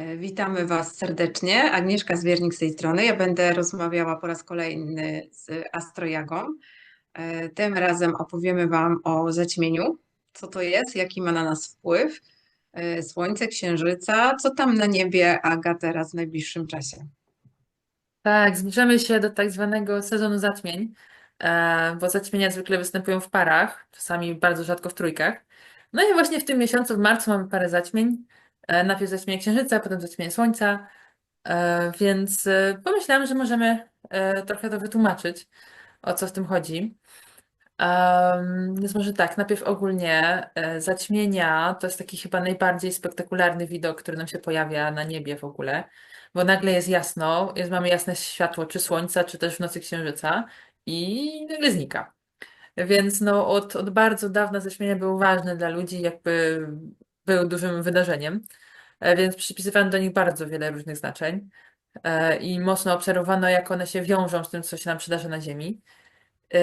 E, Witamy Was serdecznie. Agnieszka Zwiernik z tej strony. Ja będę rozmawiała po raz kolejny z Astrojagą. E, Tym razem opowiemy Wam o zaćmieniu. Co to jest, jaki ma na nas wpływ, e, Słońce, Księżyca, co tam na niebie Aga teraz w najbliższym czasie. Tak, zbliżamy się do tak zwanego sezonu zaćmień, bo zaćmienia zwykle występują w parach, czasami bardzo rzadko w trójkach. No i właśnie w tym miesiącu, w marcu, mamy parę zaćmień. E, Najpierw zaćmienie Księżyca, potem zaćmienie Słońca, E, więc e, pomyślałam, że możemy trochę to wytłumaczyć, o co w tym chodzi. Więc może tak, najpierw ogólnie zaćmienia to jest taki chyba najbardziej spektakularny widok, który nam się pojawia na niebie w ogóle, bo nagle jest jasno, jest, mamy jasne światło czy słońca, czy też w nocy księżyca i nagle znika. Więc no, od, od bardzo dawna zaćmienia były ważne dla ludzi, jakby były dużym wydarzeniem, e, więc przypisywano do nich bardzo wiele różnych znaczeń e, i mocno obserwowano, jak one się wiążą z tym, co się nam przydarza na Ziemi. E,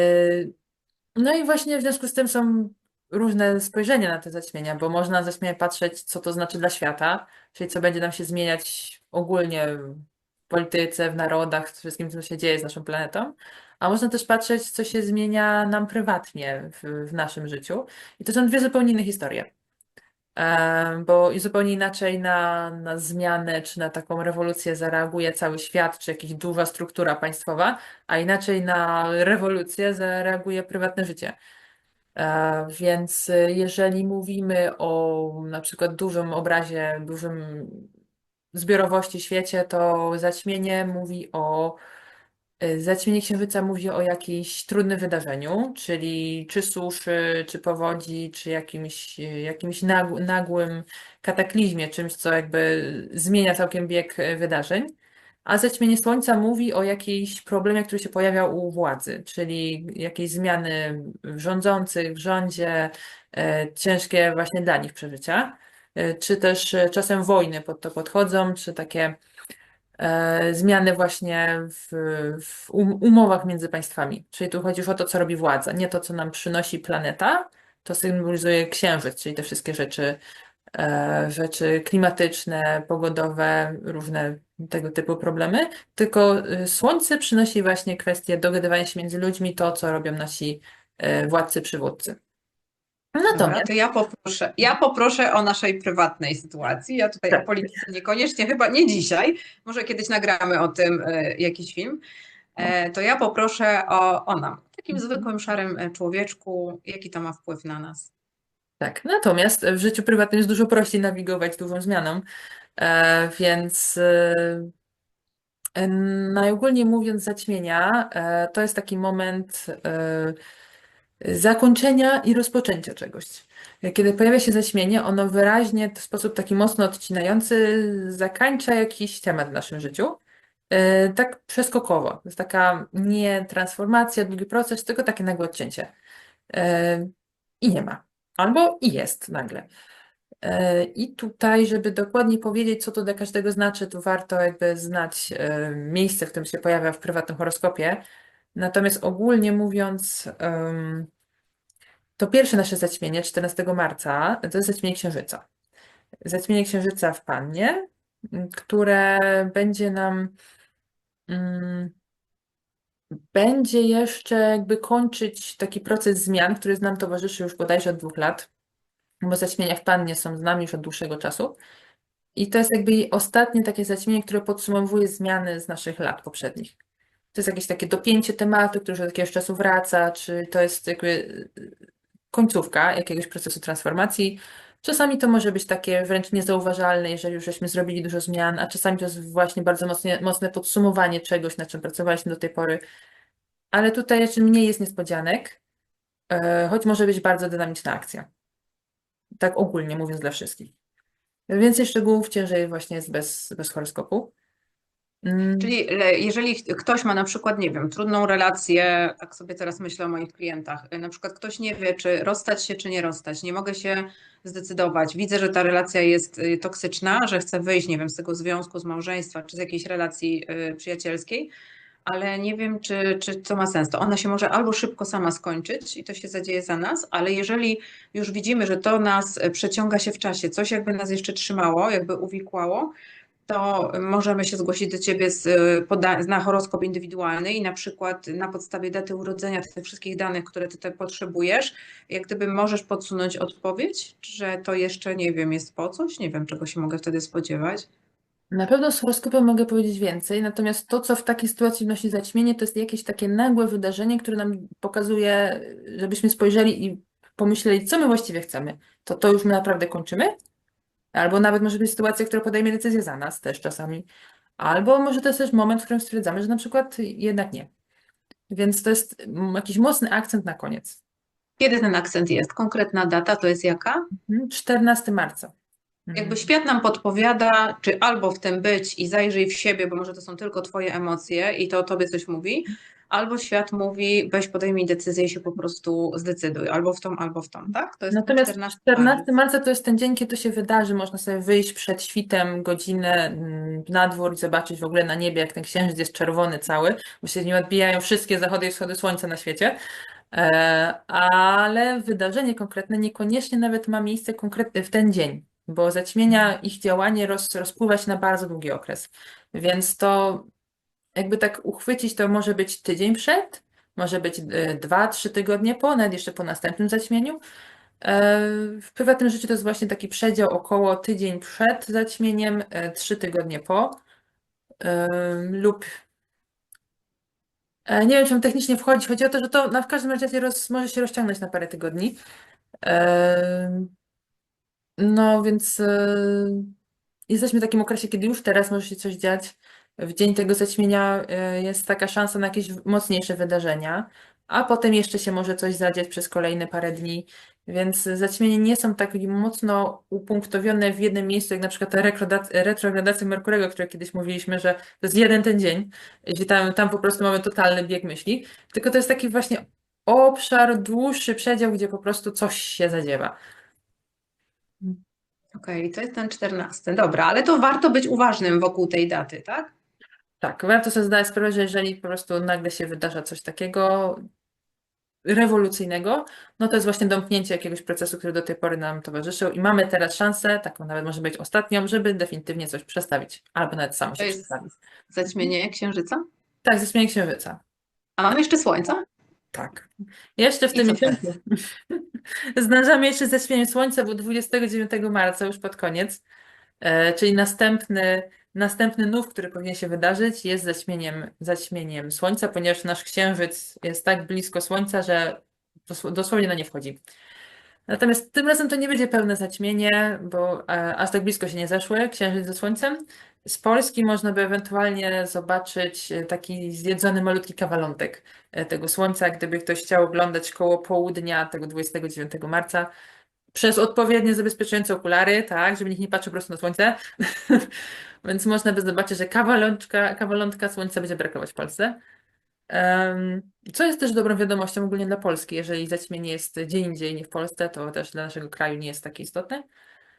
no i właśnie w związku z tym są różne spojrzenia na te zaćmienia, bo można na zaćmienie patrzeć, co to znaczy dla świata, czyli co będzie nam się zmieniać ogólnie w polityce, w narodach, w wszystkim, co się dzieje z naszą planetą, a można też patrzeć, co się zmienia nam prywatnie w, w naszym życiu. I to są dwie zupełnie inne historie. Bo zupełnie inaczej na, na zmianę czy na taką rewolucję zareaguje cały świat, czy jakaś duża struktura państwowa, a inaczej na rewolucję zareaguje prywatne życie. E, Więc y, jeżeli mówimy o na przykład dużym obrazie, dużym zbiorowości świecie, to zaćmienie mówi o zaćmienie księżyca mówi o jakimś trudnym wydarzeniu, czyli czy suszy, czy powodzi, czy jakimś, y, jakimś nagł- nagłym kataklizmie, czymś, co jakby zmienia całkiem bieg y, wydarzeń. A zaćmienie Słońca mówi o jakiejś problemie, który się pojawia u władzy, czyli jakieś zmiany w rządzących, w rządzie, ciężkie właśnie dla nich przeżycia, czy też czasem wojny pod to podchodzą, czy takie zmiany właśnie w, w um- umowach między państwami. Czyli tu chodzi już o to, co robi władza, nie to, co nam przynosi planeta, to symbolizuje księżyc, czyli te wszystkie rzeczy e, rzeczy klimatyczne, pogodowe, różne tego typu problemy, tylko y, Słońce przynosi właśnie kwestię dogadywania się między ludźmi, to co robią nasi e, władcy, przywódcy. Dobra, Natomiast to ja poproszę, ja poproszę o naszej prywatnej sytuacji. Ja tutaj o tak, polityce niekoniecznie, chyba nie dzisiaj, może kiedyś nagramy o tym e, jakiś film. E, To ja poproszę o, o nam, takim Mhm. zwykłym szarym e, człowieczku, jaki to ma wpływ na nas. tak. Natomiast w życiu prywatnym jest dużo prościej nawigować dużą zmianą, więc najogólniej mówiąc, zaćmienia to jest taki moment zakończenia i rozpoczęcia czegoś. Kiedy pojawia się zaćmienie, ono wyraźnie w sposób taki mocno odcinający zakańcza jakiś temat w naszym życiu. E, Tak przeskokowo. To jest taka nie transformacja, długi proces, tylko takie nagłe odcięcie. E, I nie ma. Albo i jest nagle. E, I tutaj, żeby dokładnie powiedzieć, co to dla każdego znaczy, to warto jakby znać miejsce, w którym się pojawia w prywatnym horoskopie. Natomiast ogólnie mówiąc, to pierwsze nasze zaćmienie, 14 marca, to jest zaćmienie Księżyca. Zaćmienie Księżyca w Pannie, które będzie nam, mm, będzie jeszcze jakby kończyć taki proces zmian, który nam towarzyszy już bodajże od dwóch lat, bo zaćmienia w Pannie są z nami już od dłuższego czasu. I to jest jakby ostatnie takie zaćmienie, które podsumowuje zmiany z naszych lat poprzednich. To jest jakieś takie dopięcie tematu, który już od jakiegoś czasu wraca, czy to jest jakby y, końcówka jakiegoś procesu transformacji. Czasami to może być takie wręcz niezauważalne, jeżeli już żeśmy zrobili dużo zmian, a czasami to jest właśnie bardzo mocne, mocne podsumowanie czegoś, na czym pracowaliśmy do tej pory. Ale tutaj jeszcze mniej jest niespodzianek, e, choć może być bardzo dynamiczna akcja. Tak ogólnie mówiąc dla wszystkich. Więcej szczegółów ciężej właśnie jest bez, bez horoskopu. Mm, Czyli jeżeli ktoś ma na przykład, nie wiem, trudną relację, tak sobie teraz myślę o moich klientach, y, na przykład ktoś nie wie, czy rozstać się, czy nie rozstać, nie mogę się zdecydować, widzę, że ta relacja jest y, toksyczna, że chcę wyjść, nie wiem, z tego związku, z małżeństwa, czy z jakiejś relacji y, przyjacielskiej, ale nie wiem, czy, czy to ma sens. To ona się może albo szybko sama skończyć i to się zadzieje za nas, ale jeżeli już widzimy, że to nas przeciąga się w czasie, coś jakby nas jeszcze trzymało, jakby uwikłało, to możemy się zgłosić do Ciebie z, na horoskop indywidualny i na przykład na podstawie daty urodzenia, tych wszystkich danych, które Ty potrzebujesz, jak gdyby możesz podsunąć odpowiedź, że to jeszcze nie wiem, jest po coś, nie wiem, czego się mogę wtedy spodziewać. Na pewno z horoskopem mogę powiedzieć więcej, natomiast to, co w takiej sytuacji wnosi zaćmienie, to jest jakieś takie nagłe wydarzenie, które nam pokazuje, żebyśmy spojrzeli i pomyśleli, co my właściwie chcemy. To to już my naprawdę kończymy? Albo nawet może być sytuacja, która podejmie decyzję za nas też czasami. Albo może to jest też moment, w którym stwierdzamy, że na przykład jednak nie. Więc to jest mm, jakiś mocny akcent na koniec. Kiedy ten akcent jest? Konkretna data to jest jaka? Mhm, 14 marca. Mhm. Jakby świat nam podpowiada, czy albo w tym być i zajrzyj w siebie, bo może to są tylko Twoje emocje i to o Tobie coś mówi, albo świat mówi, weź podejmij decyzję i się po prostu zdecyduj, albo w tą, albo w tą, tak? To jest Natomiast 14 14 marca to jest ten dzień, kiedy to się wydarzy. Można sobie wyjść przed świtem godzinę mm, na dwór i zobaczyć w ogóle na niebie, jak ten księżyc jest czerwony cały, bo się z nim odbijają wszystkie zachody i wschody słońca na świecie. E, ale wydarzenie konkretne niekoniecznie nawet ma miejsce konkretnie w ten dzień, bo zaćmienia, ich działanie roz, rozpływa się na bardzo długi okres. Więc to jakby tak uchwycić, to może być tydzień przed, może być e, dwa, trzy tygodnie po, nawet jeszcze po następnym zaćmieniu. E, W prywatnym życiu to jest właśnie taki przedział około tydzień przed zaćmieniem, e, trzy tygodnie po lub nie wiem, czy tam technicznie wchodzi. Chodzi o to, że to na, w każdym razie roz, może się rozciągnąć na parę tygodni. No więc jesteśmy w takim okresie, kiedy już teraz może się coś dziać. W dzień tego zaćmienia e, jest taka szansa na jakieś mocniejsze wydarzenia, a potem jeszcze się może coś zadziać przez kolejne parę dni. Więc zaćmienia nie są tak mocno upunktowione w jednym miejscu, jak na przykład ta retrogradacja Merkurego, o której kiedyś mówiliśmy, że to jest jeden ten dzień, gdzie tam, tam po prostu mamy totalny bieg myśli, tylko to jest taki właśnie obszar, dłuższy przedział, gdzie po prostu coś się zadziewa. Okej, to jest ten 14. Dobra, ale to warto być uważnym wokół tej daty, tak? Tak, warto sobie zdać sprawę, że jeżeli po prostu nagle się wydarza coś takiego rewolucyjnego, no to jest właśnie domknięcie jakiegoś procesu, który do tej pory nam towarzyszył i mamy teraz szansę, taką nawet może być ostatnią, żeby definitywnie coś przestawić, albo nawet samo To się jest przestawić. zaćmienie księżyca. Tak, zaćmienie księżyca. A mamy jeszcze słońca? Tak. Jeszcze w I tym miesiącu zdążamy jeszcze zaćmienie słońca, bo 29 marca już pod koniec, e, czyli następny, następny nów, który powinien się wydarzyć, jest zaćmieniem, zaćmieniem słońca, ponieważ nasz księżyc jest tak blisko słońca, że dosł- dosłownie na nie wchodzi. Natomiast tym razem to nie będzie pełne zaćmienie, bo e, aż tak blisko się nie zeszły księżyc ze słońcem. Z Polski można by ewentualnie zobaczyć e, taki zjedzony malutki kawalątek e, tego słońca, gdyby ktoś chciał oglądać koło południa tego 29 marca. Przez odpowiednie zabezpieczające okulary, tak, żeby nikt nie patrzył po prostu na słońce. Więc można by zobaczyć, że kawalączka, kawalątka słońca będzie brakować w Polsce. Em, Co jest też dobrą wiadomością ogólnie dla Polski. Jeżeli zaćmienie jest gdzie indziej, nie w Polsce, to też dla naszego kraju nie jest takie istotne.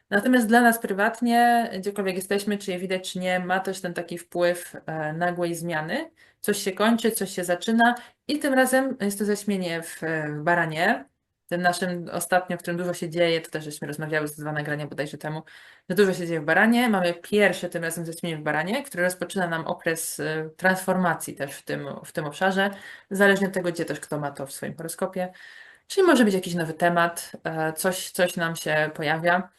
Natomiast dla nas prywatnie, gdziekolwiek jesteśmy, czy je widać, czy nie, ma też ten taki wpływ e, nagłej zmiany. Coś się kończy, coś się zaczyna i tym razem jest to zaćmienie w, w Baranie, tym naszym ostatnio, w którym dużo się dzieje, to też żeśmy rozmawiały z dwa nagrania bodajże temu, że dużo się dzieje w Baranie. Mamy pierwsze tym razem zaćmienie w Baranie, które rozpoczyna nam okres e, transformacji też w tym, w tym obszarze, zależnie od tego, gdzie też kto ma to w swoim horoskopie. Czyli może być jakiś nowy temat, e, coś, coś nam się pojawia.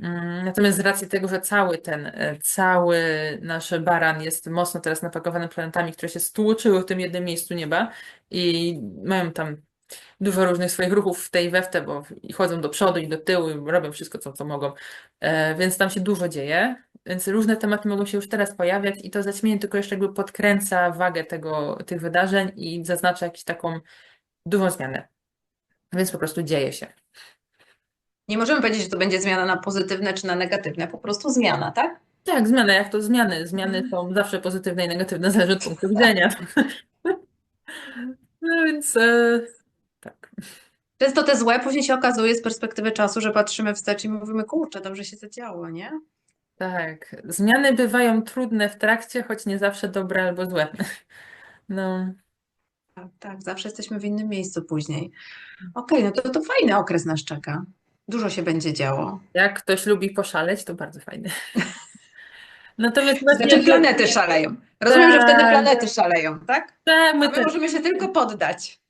Mm, Natomiast z racji tego, że cały ten, e, cały nasz baran jest mocno teraz napakowany planetami, które się stłoczyły w tym jednym miejscu nieba i mają tam dużo różnych swoich ruchów w tej i we w te, bo i chodzą do przodu i do tyłu i robią wszystko, co, co mogą. E, Więc tam się dużo dzieje, więc różne tematy mogą się już teraz pojawiać i to zaćmienie tylko jeszcze jakby podkręca wagę tego, tych wydarzeń i zaznacza jakąś taką dużą zmianę. Więc po prostu dzieje się. Nie możemy powiedzieć, że to będzie zmiana na pozytywne czy na negatywne, po prostu zmiana, tak? Tak, zmiany, jak to zmiany. Zmiany są zawsze pozytywne i negatywne, zależy od punktu widzenia. No więc e. Często te złe później się okazuje z perspektywy czasu, że patrzymy wstecz i mówimy, kurczę, dobrze się zadziało, nie? Tak. Zmiany bywają trudne w trakcie, choć nie zawsze dobre albo złe. No, Tak, tak, zawsze jesteśmy w innym miejscu później. Okej, no to, to fajny okres nas czeka. Dużo się będzie działo. jak ktoś lubi poszaleć, to bardzo fajne. Natomiast Znaczy planety szaleją. Rozumiem, że wtedy Tak. planety szaleją, tak? tak, my my możemy się tylko poddać.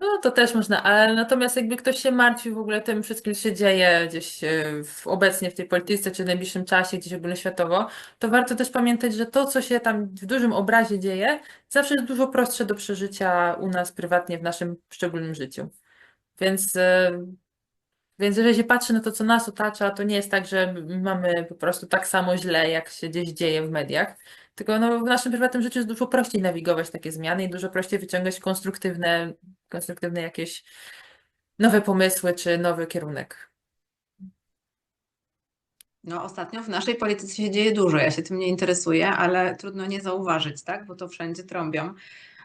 No to też można, ale natomiast jakby ktoś się martwi w ogóle tym wszystkim, co się dzieje gdzieś e, w, obecnie w tej polityce, czy w najbliższym czasie, gdzieś ogólnoświatowo, to warto też pamiętać, że to, co się tam w dużym obrazie dzieje, zawsze jest dużo prostsze do przeżycia u nas prywatnie w naszym szczególnym życiu. Więc, e, więc jeżeli się patrzy na to, co nas otacza, to nie jest tak, że mamy po prostu tak samo źle, jak się gdzieś dzieje w mediach. Tylko no, w naszym prywatnym życiu jest dużo prościej nawigować takie zmiany i dużo prościej wyciągać konstruktywne, konstruktywne jakieś nowe pomysły czy nowy kierunek. No, ostatnio w naszej polityce się dzieje dużo. Ja się tym nie interesuję, ale trudno nie zauważyć, tak? Bo to wszędzie trąbią.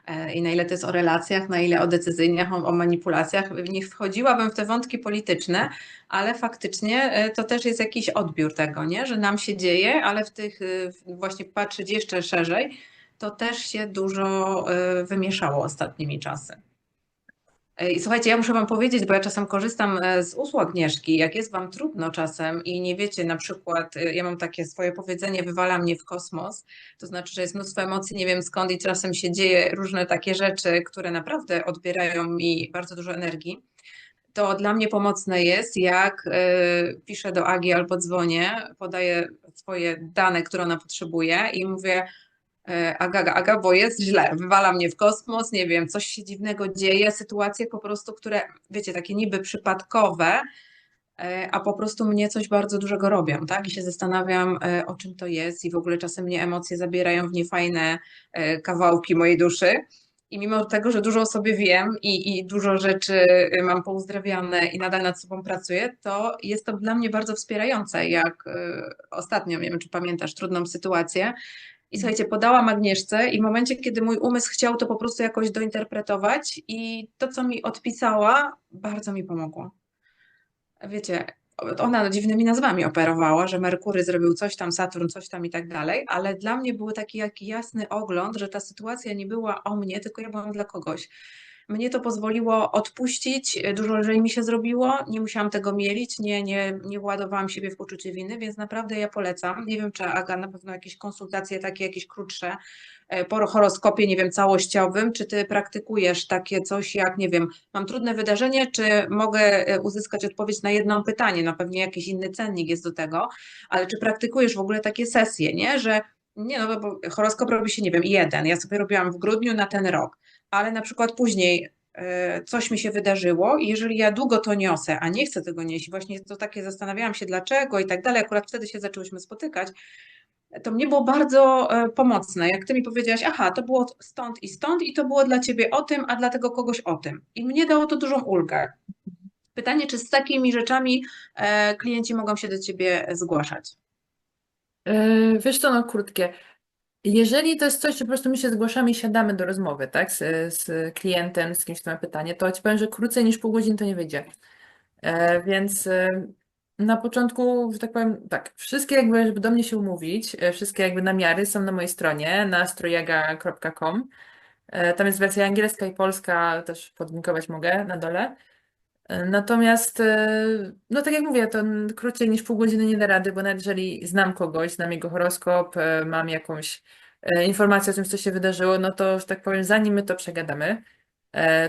E, I na ile to jest o relacjach, na ile o decyzyjniach, o, o manipulacjach. Nie wchodziłabym w te wątki polityczne, ale faktycznie e, to też jest jakiś odbiór tego, nie? Że nam się dzieje, ale w tych, e, właśnie patrzeć jeszcze szerzej, to też się dużo wymieszało ostatnimi czasy. E, I słuchajcie, ja muszę Wam powiedzieć, bo ja czasem korzystam e, z usług Agnieszki, jak jest Wam trudno czasem i nie wiecie, na przykład, e, ja mam takie swoje powiedzenie, wywala mnie w kosmos, to znaczy, że jest mnóstwo emocji, nie wiem skąd i czasem się dzieje różne takie rzeczy, które naprawdę odbierają mi bardzo dużo energii. To dla mnie pomocne jest, jak piszę do Agi albo dzwonię, podaję swoje dane, które ona potrzebuje i mówię, Aga, Aga, Aga, bo jest źle, wywala mnie w kosmos, nie wiem, coś się dziwnego dzieje, sytuacje po prostu, które, wiecie, takie niby przypadkowe, e, a po prostu mnie coś bardzo dużego robią, tak? I się zastanawiam, e, o czym to jest i w ogóle czasem mnie emocje zabierają w niefajne e, kawałki mojej duszy. I mimo tego, że dużo o sobie wiem i, i dużo rzeczy e, mam pouzdrawiane i nadal nad sobą pracuję, to jest to dla mnie bardzo wspierające, jak e, ostatnio, nie wiem, czy pamiętasz, trudną sytuację, i słuchajcie, podałam Agnieszce i w momencie, kiedy mój umysł chciał to po prostu jakoś dointerpretować i to, co mi odpisała, bardzo mi pomogło. Wiecie, ona dziwnymi nazwami operowała, że Merkury zrobił coś tam, Saturn coś tam i tak dalej, ale dla mnie był taki jak jasny ogląd, że ta sytuacja nie była o mnie, tylko ja byłam dla kogoś. Mnie to pozwoliło odpuścić, dużo lżej mi się zrobiło, nie musiałam tego mielić, nie, nie, nie ładowałam siebie w poczucie winy, więc naprawdę ja polecam. Nie wiem, czy Aga, na pewno jakieś konsultacje takie, jakieś krótsze, e, po horoskopie, nie wiem, całościowym, czy ty praktykujesz takie coś jak, nie wiem, mam trudne wydarzenie, czy mogę e, uzyskać odpowiedź na jedno pytanie, no pewnie jakiś inny cennik jest do tego, ale czy praktykujesz w ogóle takie sesje, nie, że nie, no bo horoskop robi się, nie wiem, jeden, ja sobie robiłam w grudniu na ten rok, ale na przykład później e, coś mi się wydarzyło i jeżeli ja długo to niosę, a nie chcę tego nieść, właśnie to takie zastanawiałam się dlaczego i tak dalej, akurat wtedy się zaczęłyśmy spotykać, to mnie było bardzo e, pomocne, jak ty mi powiedziałaś, aha, to było stąd i stąd i to było dla ciebie o tym, a dla tego kogoś o tym. I mnie dało to dużą ulgę. Pytanie, czy z takimi rzeczami e, klienci mogą się do ciebie zgłaszać? Wiesz co, no krótkie. Jeżeli to jest coś, że po prostu my się zgłaszamy i siadamy do rozmowy, tak, z, z klientem, z kimś, kto ma pytanie, to ci powiem, że krócej niż pół godziny to nie wyjdzie. E, więc e, na początku, że tak powiem, tak, wszystkie jakby, żeby do mnie się umówić, e, wszystkie jakby namiary są na mojej stronie, na strojaga.com. E, Tam jest wersja angielska i polska, też podlinkować mogę na dole. Natomiast, e, no tak jak mówię, to krócej niż pół godziny nie da rady, bo nawet jeżeli znam kogoś, znam jego horoskop, e, mam jakąś e, informację o tym, co się wydarzyło, no to, że tak powiem, zanim my to przegadamy,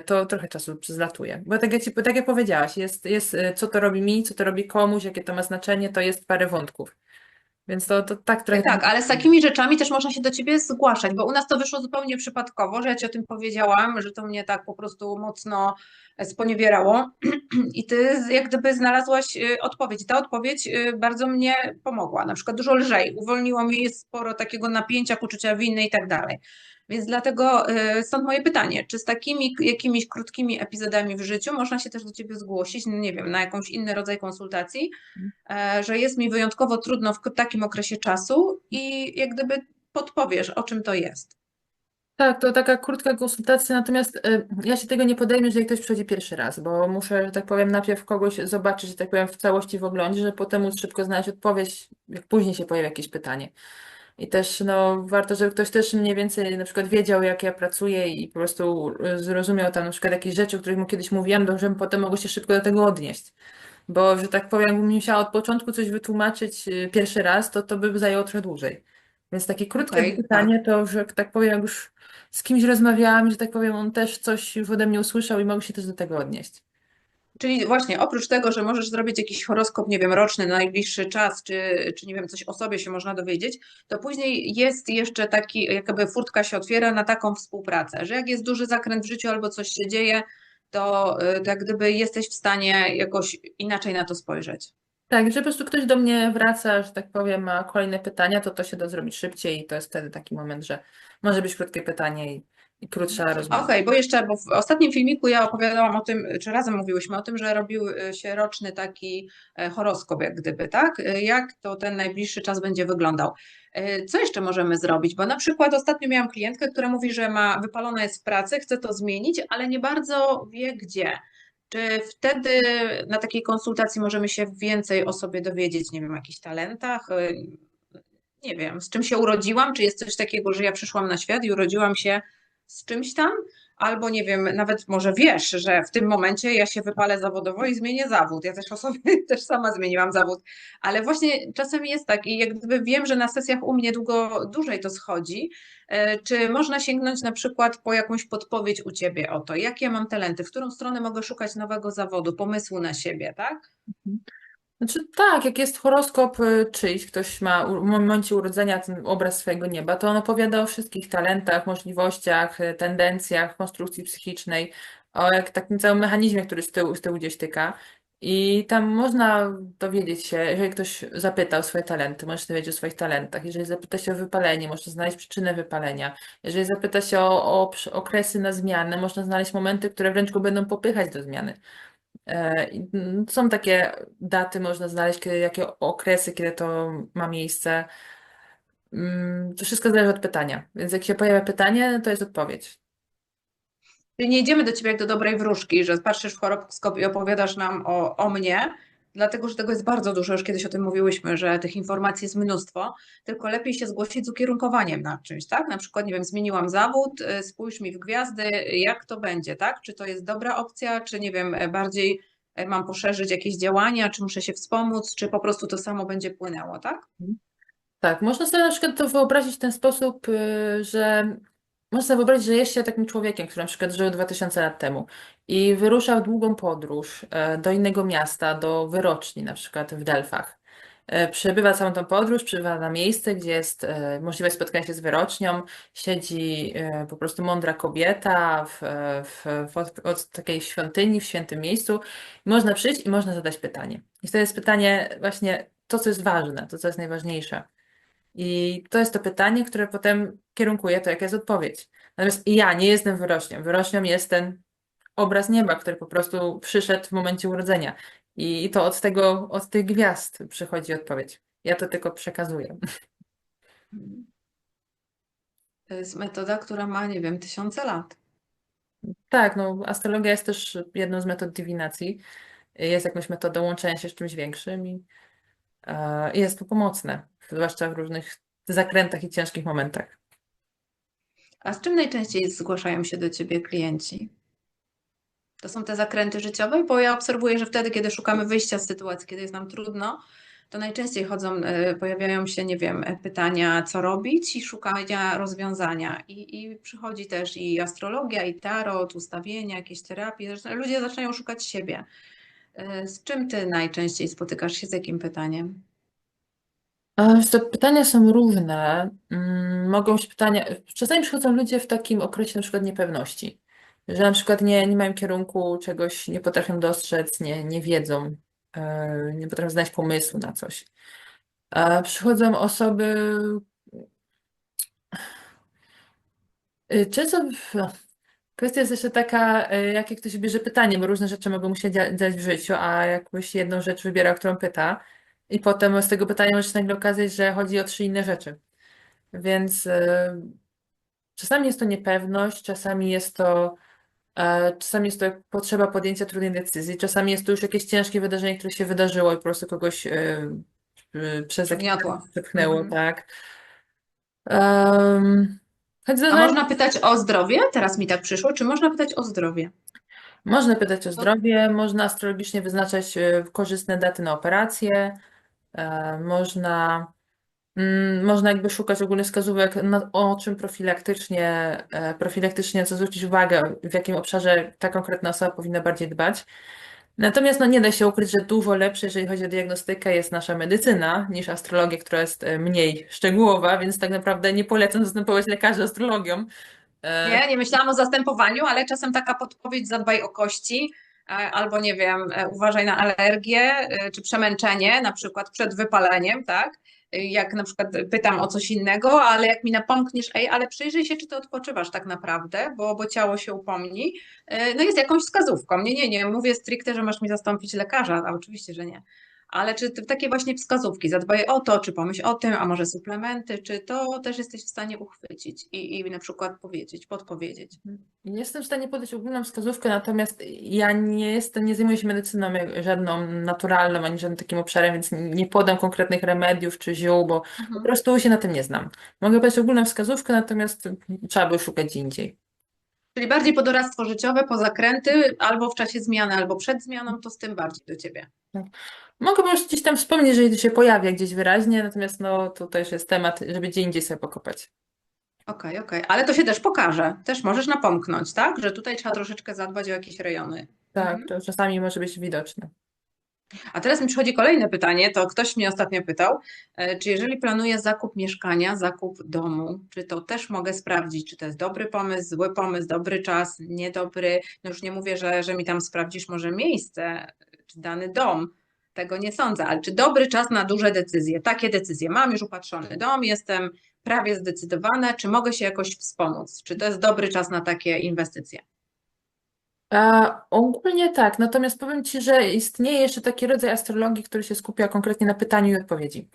to trochę czasu zlatuje. Bo tak jak, ci, tak jak powiedziałaś, jest, jest co to robi mi, co to robi komuś, jakie to ma znaczenie, to jest parę wątków. Więc to, to tak trochę... Tak, ale z takimi rzeczami też można się do ciebie zgłaszać, bo u nas to wyszło zupełnie przypadkowo, że ja ci o tym powiedziałam, że to mnie tak po prostu mocno sponiewierało i ty jak gdyby znalazłaś y, odpowiedź. Ta odpowiedź y, bardzo mnie pomogła, na przykład dużo lżej, uwolniło mi sporo takiego napięcia, poczucia winy i tak dalej. Więc dlatego y, stąd moje pytanie, czy z takimi jakimiś krótkimi epizodami w życiu można się też do ciebie zgłosić, no nie wiem, na jakąś inny rodzaj konsultacji, e, że jest mi wyjątkowo trudno w takim okresie czasu i jak gdyby podpowiesz, o czym to jest. Tak, to taka krótka konsultacja, natomiast y, ja się tego nie podejmę, jeżeli ktoś przychodzi pierwszy raz, bo muszę, że tak powiem, najpierw kogoś zobaczyć, że tak powiem, w całości w oglądzie, żeby potem móc szybko znaleźć odpowiedź, jak później się pojawi jakieś pytanie. I też no, warto, żeby ktoś też mniej więcej na przykład wiedział, jak ja pracuję i po prostu y, zrozumiał tam na przykład jakieś rzeczy, o których mu kiedyś mówiłam, to żebym potem mogło się szybko do tego odnieść. bo że tak powiem, jakbym musiała od początku coś wytłumaczyć y, pierwszy raz, to to by zajęło trochę dłużej. Więc takie krótkie Okej, pytanie to, że tak powiem, jak już z kimś rozmawiałam, że tak powiem, on też coś już ode mnie usłyszał i mogę się też do tego odnieść. Czyli właśnie oprócz tego, że możesz zrobić jakiś horoskop, nie wiem, roczny na najbliższy czas, czy, czy nie wiem, coś o sobie się można dowiedzieć, to później jest jeszcze taki, jakby furtka się otwiera na taką współpracę, że jak jest duży zakręt w życiu albo coś się dzieje, to, y, to jak gdyby jesteś w stanie jakoś inaczej na to spojrzeć. Tak, że po prostu ktoś do mnie wraca, że tak powiem, ma kolejne pytania, to to się da zrobić szybciej i to jest wtedy taki moment, że może być krótkie pytanie i, i krótsza rozmowa. Okej, bo jeszcze, bo w ostatnim filmiku ja opowiadałam o tym, czy razem mówiłyśmy o tym, że robił y, się roczny taki e, horoskop, jak gdyby, tak? Y, Jak to ten najbliższy czas będzie wyglądał? E, Co jeszcze możemy zrobić? Bo na przykład ostatnio miałam klientkę, która mówi, że ma wypalona jest w pracy, chce to zmienić, ale nie bardzo wie gdzie. Czy wtedy na takiej konsultacji możemy się więcej o sobie dowiedzieć, nie wiem, o jakichś talentach? Nie wiem, z czym się urodziłam? Czy jest coś takiego, że ja przyszłam na świat i urodziłam się z czymś tam? Albo nie wiem, nawet może wiesz, że w tym momencie ja się wypalę zawodowo i zmienię zawód. Ja też o sobie też sama zmieniłam zawód, ale właśnie czasem jest tak i jak gdyby wiem, że na sesjach u mnie długo dłużej to schodzi. E, Czy można sięgnąć na przykład po jakąś podpowiedź u ciebie o to, jakie mam talenty, w którą stronę mogę szukać nowego zawodu, pomysłu na siebie, tak? Znaczy tak, jak jest horoskop y, czyjś, ktoś ma w momencie urodzenia ten obraz swojego nieba, to on opowiada o wszystkich talentach, możliwościach, y, tendencjach, konstrukcji psychicznej, o jak takim całym mechanizmie, który z tyłu, z tyłu gdzieś tyka. I tam można dowiedzieć się, jeżeli ktoś zapyta o swoje talenty, możesz się dowiedzieć o swoich talentach. Jeżeli zapyta się o wypalenie, można znaleźć przyczynę wypalenia. Jeżeli zapyta się o, o okresy na zmianę, można znaleźć momenty, które wręcz go będą popychać do zmiany. E, Są takie daty, można znaleźć, kiedy, jakie okresy, kiedy to ma miejsce. Mm, To wszystko zależy od pytania. Więc jak się pojawia pytanie, to jest odpowiedź. Czyli nie idziemy do ciebie jak do dobrej wróżki, że patrzysz w horoskop i opowiadasz nam o, o mnie, dlatego że tego jest bardzo dużo, już kiedyś o tym mówiłyśmy, że tych informacji jest mnóstwo, tylko lepiej się zgłosić z ukierunkowaniem na czymś, tak? Na przykład, nie wiem, zmieniłam zawód, y, spójrz mi w gwiazdy, jak to będzie, tak? Czy to jest dobra opcja, czy nie wiem, e, bardziej e, mam poszerzyć jakieś działania, czy muszę się wspomóc, czy po prostu to samo będzie płynęło, tak? Tak, można sobie na przykład to wyobrazić w ten sposób, y, że można sobie wyobrazić, że jest się takim człowiekiem, który na przykład żył 2000 lat temu i wyrusza w długą podróż e, do innego miasta, do wyroczni, na przykład w Delfach. E, Przebywa całą tą podróż, przybywa na miejsce, gdzie jest e, możliwość spotkania się z wyrocznią, siedzi po prostu mądra kobieta w, w, w od, od takiej świątyni, w świętym miejscu. Można przyjść i można zadać pytanie. I to jest pytanie właśnie to, co jest ważne, to, co jest najważniejsze. I to jest to pytanie, które potem kierunkuje to, jaka jest odpowiedź. Natomiast ja nie jestem wyrocznią. Wyrocznią jest ten obraz nieba, który po prostu przyszedł w momencie urodzenia. I to od tego, od tych gwiazd przychodzi odpowiedź. Ja to tylko przekazuję. To jest metoda, która ma, nie wiem, tysiące lat. Tak, no astrologia jest też jedną z metod dywinacji. Jest jakąś metodą łączenia się z czymś większym i e, jest to pomocne, zwłaszcza w różnych zakrętach i ciężkich momentach. A z czym najczęściej zgłaszają się do ciebie klienci? To są te zakręty życiowe, bo ja obserwuję, że wtedy, kiedy szukamy wyjścia z sytuacji, kiedy jest nam trudno, to najczęściej chodzą, e, pojawiają się, nie wiem, pytania, co robić i szukania rozwiązania. I, I przychodzi też i astrologia, i tarot, ustawienia, jakieś terapie. Ludzie zaczynają szukać siebie. E, Z czym ty najczęściej spotykasz się, z jakim pytaniem? E, Te pytania są różne. Mm, Mogą być pytania. Czasami przychodzą ludzie w takim okresie na przykład niepewności, że na przykład nie, nie mają kierunku, czegoś nie potrafią dostrzec, nie, nie wiedzą, e, nie potrafią znaleźć pomysłu na coś. A przychodzą osoby. Często kwestia jest jeszcze taka, y, jakie ktoś bierze pytanie, bo różne rzeczy mogą mu się dzia- dziać w życiu, a jakbyś jedną rzecz wybiera, o którą pyta, i potem z tego pytania może się nagle okazać, że chodzi o trzy inne rzeczy. Więc y, czasami jest to niepewność, czasami jest to, e, czasami jest to potrzeba podjęcia trudnej decyzji, czasami jest to już jakieś ciężkie wydarzenie, które się wydarzyło i po prostu kogoś y, y, przez jakiś Przygniotło. czas przepchnęło, Mhm. tak. Choć A można pytać o zdrowie? Teraz mi tak przyszło. Czy można pytać o zdrowie? Można pytać o zdrowie, można astrologicznie wyznaczać e, korzystne daty na operacje, e, można, mm, można jakby szukać ogólnych wskazówek, o czym profilaktycznie, e, profilaktycznie co zwrócić uwagę, w jakim obszarze ta konkretna osoba powinna bardziej dbać. Natomiast no, nie da się ukryć, że dużo lepsze, jeżeli chodzi o diagnostykę, jest nasza medycyna niż astrologia, która jest e, mniej szczegółowa, więc tak naprawdę nie polecam zastępować lekarzy astrologią. E, Nie, nie myślałam o zastępowaniu, ale czasem taka podpowiedź zadbaj o kości, e, albo nie wiem, uważaj na alergię, czy przemęczenie, na przykład przed wypaleniem, tak? E, Jak na przykład pytam o coś innego, ale jak mi napomkniesz, ej, ale przyjrzyj się, czy ty odpoczywasz tak naprawdę, bo, bo ciało się upomni, e, no jest jakąś wskazówką. Nie, nie, nie, mówię stricte, że masz mi zastąpić lekarza, a oczywiście, że nie. Ale czy takie właśnie wskazówki, zadbaj o to, czy pomyśl o tym, a może suplementy, czy to też jesteś w stanie uchwycić i, i na przykład powiedzieć, podpowiedzieć. Nie jestem w stanie podać ogólną wskazówkę, natomiast ja nie jestem, nie zajmuję się medycyną jak- żadną naturalną, ani żadnym takim obszarem, więc nie podam konkretnych remediów czy ziół, bo po Mhm. prostu się na tym nie znam. Mogę podać ogólną wskazówkę, natomiast trzeba by szukać indziej. Czyli bardziej po doradztwo życiowe, po zakręty, albo w czasie zmiany, albo przed zmianą, to z tym bardziej do ciebie. Mogę już gdzieś tam wspomnieć, jeżeli to się pojawia gdzieś wyraźnie, natomiast no to też jest temat, żeby gdzie indziej sobie pokopać. Okej, okej, ale to się też pokaże. Też możesz napomknąć, tak? Że tutaj trzeba troszeczkę zadbać o jakieś rejony. Tak, Mhm. to czasami może być widoczne. A teraz mi przychodzi kolejne pytanie, to ktoś mnie ostatnio pytał, e, czy jeżeli planuję zakup mieszkania, zakup domu, czy to też mogę sprawdzić, czy to jest dobry pomysł, zły pomysł, dobry czas, niedobry. No już nie mówię, że, że mi tam sprawdzisz może miejsce, czy dany dom. Tego nie sądzę, ale czy dobry czas na duże decyzje? Takie decyzje. Mam już upatrzony dom, jestem prawie zdecydowana, czy mogę się jakoś wspomóc? Czy to jest dobry czas na takie inwestycje? A, ogólnie tak, natomiast powiem Ci, że istnieje jeszcze taki rodzaj astrologii, który się skupia konkretnie na pytaniu i odpowiedzi.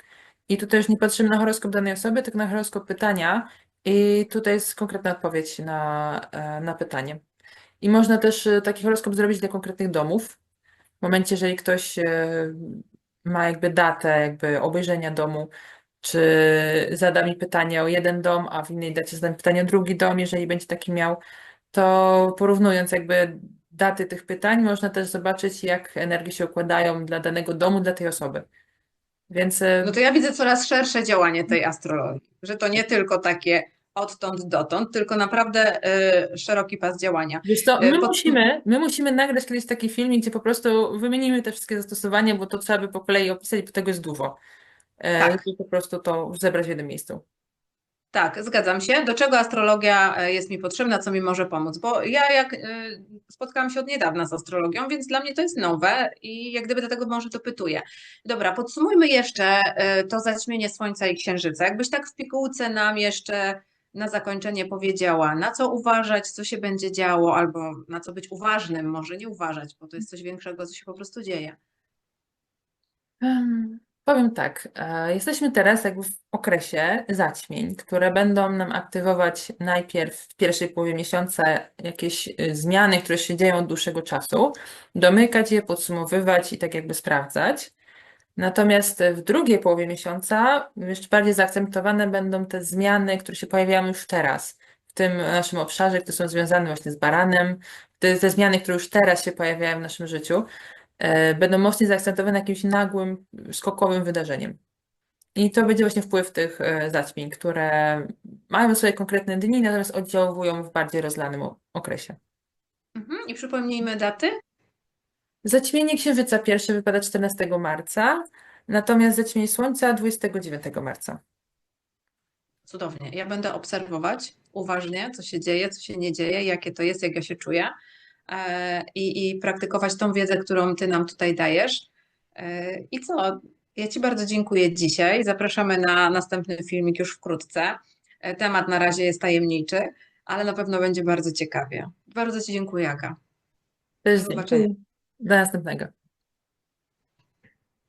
I tutaj już nie patrzymy na horoskop danej osoby, tylko na horoskop pytania i tutaj jest konkretna odpowiedź na, e, na pytanie. I można też e, taki horoskop zrobić dla konkretnych domów. Momencie, jeżeli ktoś e, ma jakby datę jakby obejrzenia domu, czy zada mi pytanie o jeden dom, a w innej dacie zadam pytanie o drugi dom, jeżeli będzie taki miał, to porównując jakby daty tych pytań, można też zobaczyć, jak energie się układają dla danego domu, dla tej osoby. Więc e, No to ja widzę coraz szersze działanie tej astrologii, że to nie tylko takie odtąd dotąd, tylko naprawdę y, szeroki pas działania. wiesz co, E, my pod- musimy, my musimy nagrać kiedyś taki filmik, gdzie po prostu wymienimy te wszystkie zastosowania, bo to trzeba by po kolei opisać, bo tego jest dużo. E, Tak. żeby po prostu to zebrać w jednym miejscu. Tak, zgadzam się. Do czego astrologia e, jest mi potrzebna, co mi może pomóc? Bo ja jak y, spotkałam się od niedawna z astrologią, więc dla mnie to jest nowe i jak gdyby dlatego może dopytuję. Dobra, podsumujmy jeszcze y, to zaćmienie Słońca i Księżyca. Jakbyś tak w pigułce nam jeszcze na zakończenie powiedziała, na co uważać, co się będzie działo, albo na co być uważnym, może nie uważać, bo to jest coś większego, co się po prostu dzieje. Em, Powiem tak, e, jesteśmy teraz jakby w okresie zaćmień, które będą nam aktywować najpierw w pierwszej połowie miesiąca jakieś y, zmiany, które się dzieją od dłuższego czasu, domykać je, podsumowywać i tak jakby sprawdzać. Natomiast w drugiej połowie miesiąca jeszcze bardziej zaakcentowane będą te zmiany, które się pojawiają już teraz, w tym naszym obszarze, które są związane właśnie z baranem, te, te zmiany, które już teraz się pojawiają w naszym życiu e, będą mocniej zaakcentowane jakimś nagłym, skokowym wydarzeniem. I to będzie właśnie wpływ tych e, zaćmień, które mają swoje konkretne dni, natomiast oddziałują w bardziej rozlanym okresie. Mhm. I przypomnijmy daty. Zaćmienie Księżyca pierwsze wypada 14 marca, natomiast zaćmienie Słońca 29 marca. Cudownie. Ja będę obserwować uważnie, co się dzieje, co się nie dzieje, jakie to jest, jak ja się czuję e, i, i praktykować tą wiedzę, którą Ty nam tutaj dajesz. E, I co? Ja Ci bardzo dziękuję dzisiaj. Zapraszamy na następny filmik już wkrótce. E, Temat na razie jest tajemniczy, ale na pewno będzie bardzo ciekawie. Bardzo Ci dziękuję, Aga. Do zobaczenia. Do następnego.